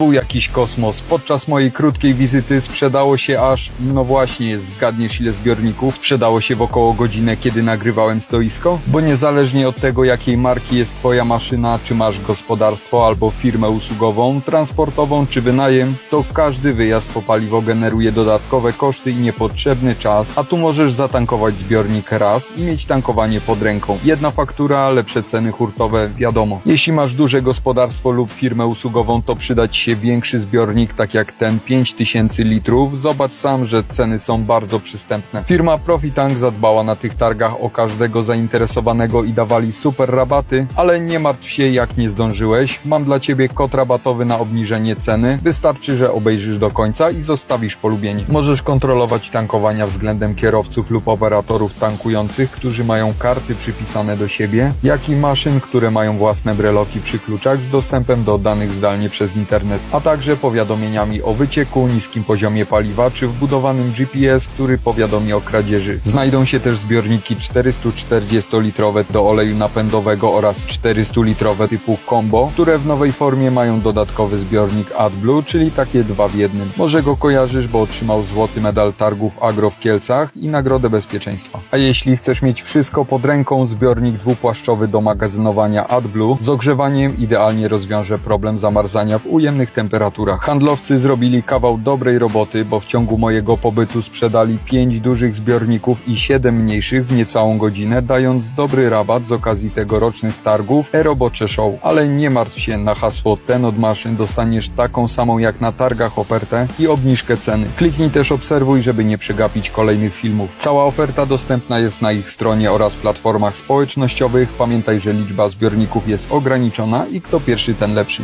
Był jakiś kosmos. Podczas mojej krótkiej wizyty sprzedało się aż, no właśnie, zgadniesz ile zbiorników? Sprzedało się w około godzinę, kiedy nagrywałem stoisko? Bo niezależnie od tego, jakiej marki jest twoja maszyna, czy masz gospodarstwo albo firmę usługową, transportową czy wynajem, to każdy wyjazd po paliwo generuje dodatkowe koszty i niepotrzebny czas, a tu możesz zatankować zbiornik raz i mieć tankowanie pod ręką. Jedna faktura, lepsze ceny hurtowe, wiadomo. Jeśli masz duże gospodarstwo lub firmę usługową, to przyda Ci się większy zbiornik, tak jak ten 5000 litrów. Zobacz sam, że ceny są bardzo przystępne. Firma Profitank zadbała na tych targach o każdego zainteresowanego i dawali super rabaty, ale nie martw się jak nie zdążyłeś. Mam dla Ciebie kod rabatowy na obniżenie ceny. Wystarczy, że obejrzysz do końca i zostawisz polubienie. Możesz kontrolować tankowania względem kierowców lub operatorów tankujących, którzy mają karty przypisane do siebie, jak i maszyn, które mają własne breloki przy kluczach z dostępem do danych zdalnie przez internet, a także powiadomieniami o wycieku, niskim poziomie paliwa czy wbudowanym GPS, który powiadomi o kradzieży. Znajdą się też zbiorniki 440-litrowe do oleju napędowego oraz 400-litrowe typu Combo, które w nowej formie mają dodatkowy zbiornik AdBlue, czyli takie dwa w jednym. Może go kojarzysz, bo otrzymał złoty medal targów Agro w Kielcach i nagrodę bezpieczeństwa. A jeśli chcesz mieć wszystko pod ręką, zbiornik dwupłaszczowy do magazynowania AdBlue z ogrzewaniem idealnie rozwiąże problem zamarzania w ujemnych temperaturach. Handlowcy zrobili kawał dobrej roboty, bo w ciągu mojego pobytu sprzedali 5 dużych zbiorników i 7 mniejszych w niecałą godzinę, dając dobry rabat z okazji tegorocznych targów e-robocze show. Ale nie martw się, na hasło ten od maszyn dostaniesz taką samą jak na targach ofertę i obniżkę ceny. Kliknij też obserwuj, żeby nie przegapić kolejnych filmów. Cała oferta dostępna jest na ich stronie oraz platformach społecznościowych. Pamiętaj, że liczba zbiorników jest ograniczona i kto pierwszy ten lepszy.